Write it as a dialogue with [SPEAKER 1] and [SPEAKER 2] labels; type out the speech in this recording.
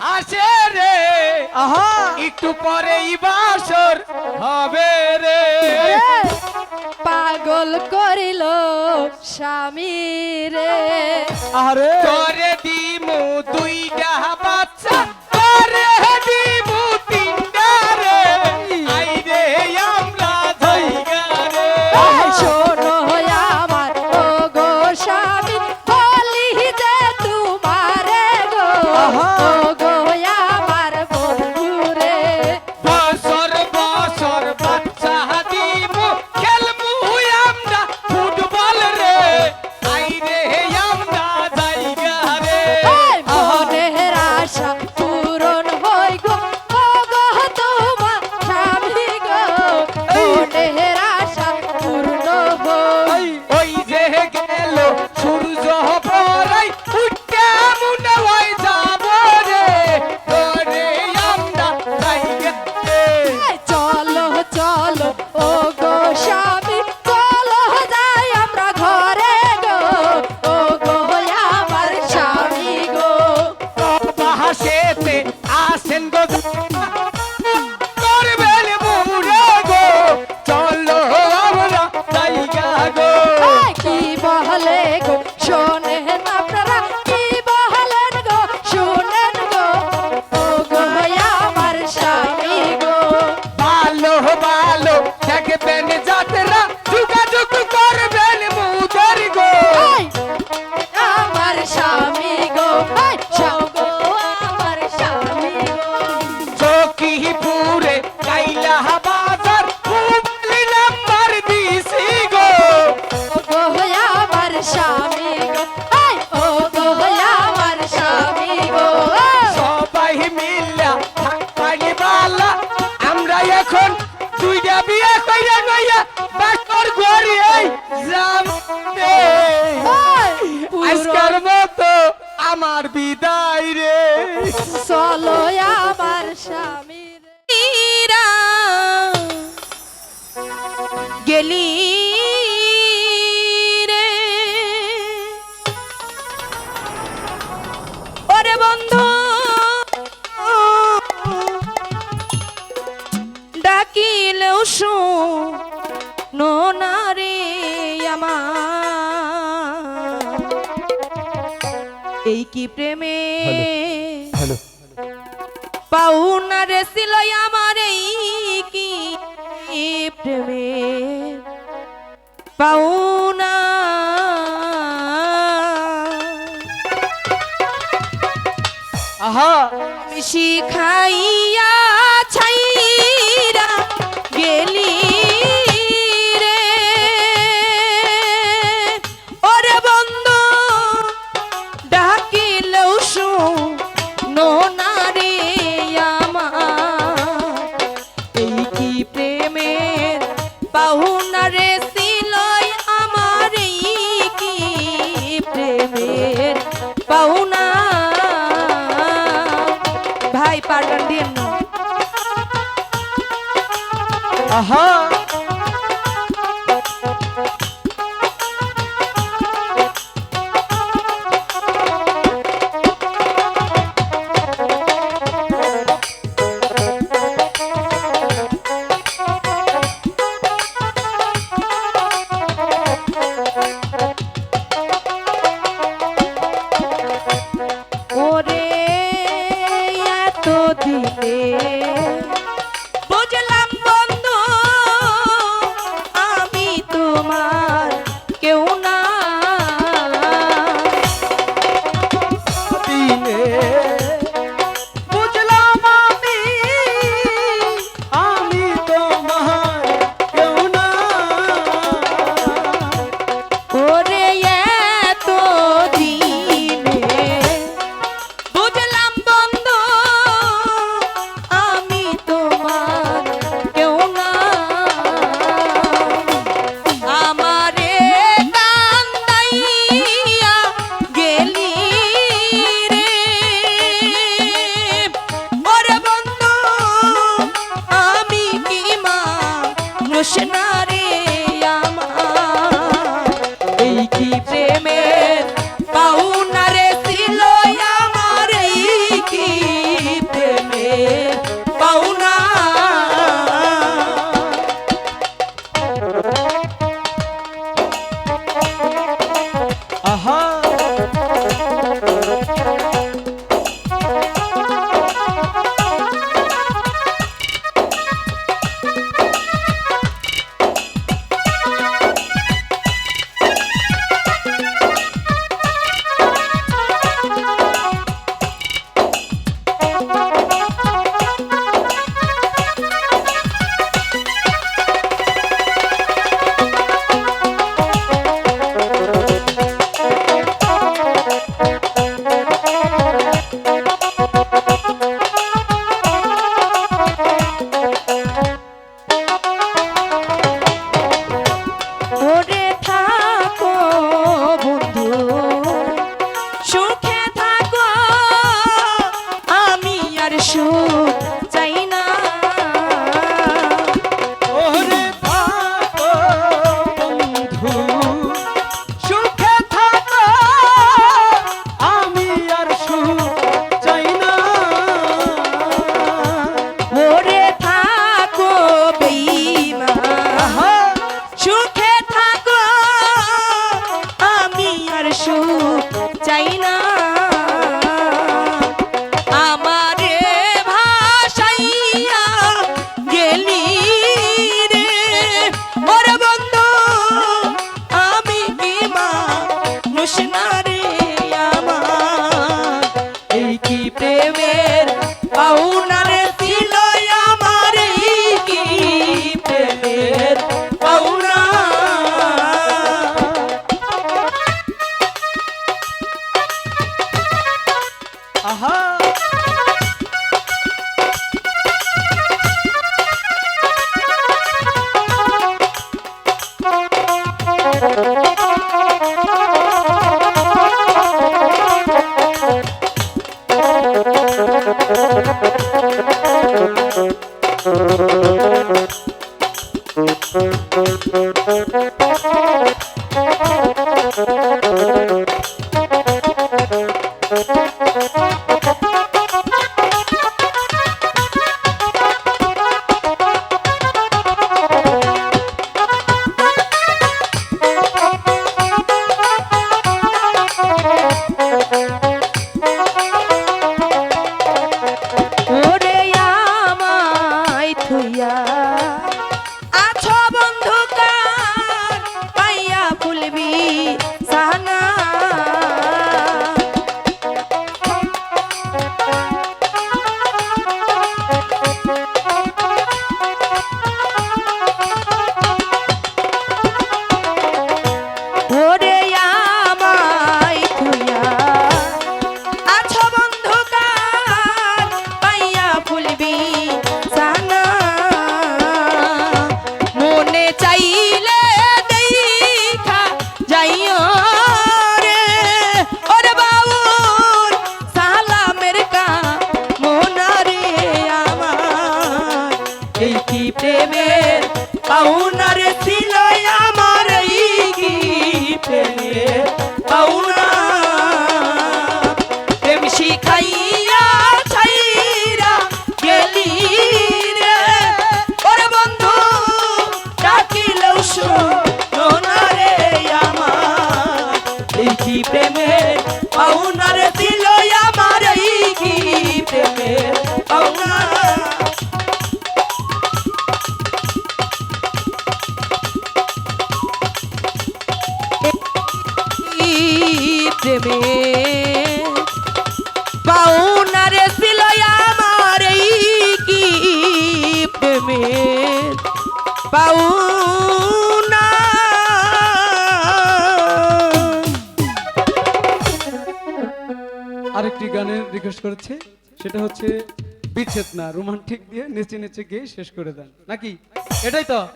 [SPEAKER 1] হাসে রে।
[SPEAKER 2] আহা।
[SPEAKER 1] একটু পরে বাসর হবে রে।
[SPEAKER 3] পাগল করিল স্বামী রে।
[SPEAKER 2] আরে
[SPEAKER 1] দিমু দুইটা মিহিপুরে কাইলা বাজার কুমলি নাম্বার দিছি গো।
[SPEAKER 3] ও আমার স্বামী গো। ও গো আমার স্বামী গো।
[SPEAKER 1] সবাই মিল্লা থাকবানি বালা আমরা এখন দুইটা বিয়ে কইরা নইয়া বাকর গড়ি এই জাম আজকাল মতো আমার বিদায় রে।
[SPEAKER 3] চলো আমার স্বামী।
[SPEAKER 4] এই কি প্রেমে? পাউনা রে ছিল আমার এই কি প্রেমে? পাউনা
[SPEAKER 2] আহা
[SPEAKER 4] মিশি খাইয়া পাহুনারে সিলয় আমার কি প্রেমের পাহুনা ভাই পার্টন দিয়ে
[SPEAKER 2] আহা!
[SPEAKER 4] show. পাউনা
[SPEAKER 2] আরেকটি গানের রিকোয়েস্ট করেছে, সেটা হচ্ছে বিচ্ছেদ না, রোমান্টিক দিয়ে নেচে নেচে গিয়ে শেষ করে দেন। নাকি? এটাই তো।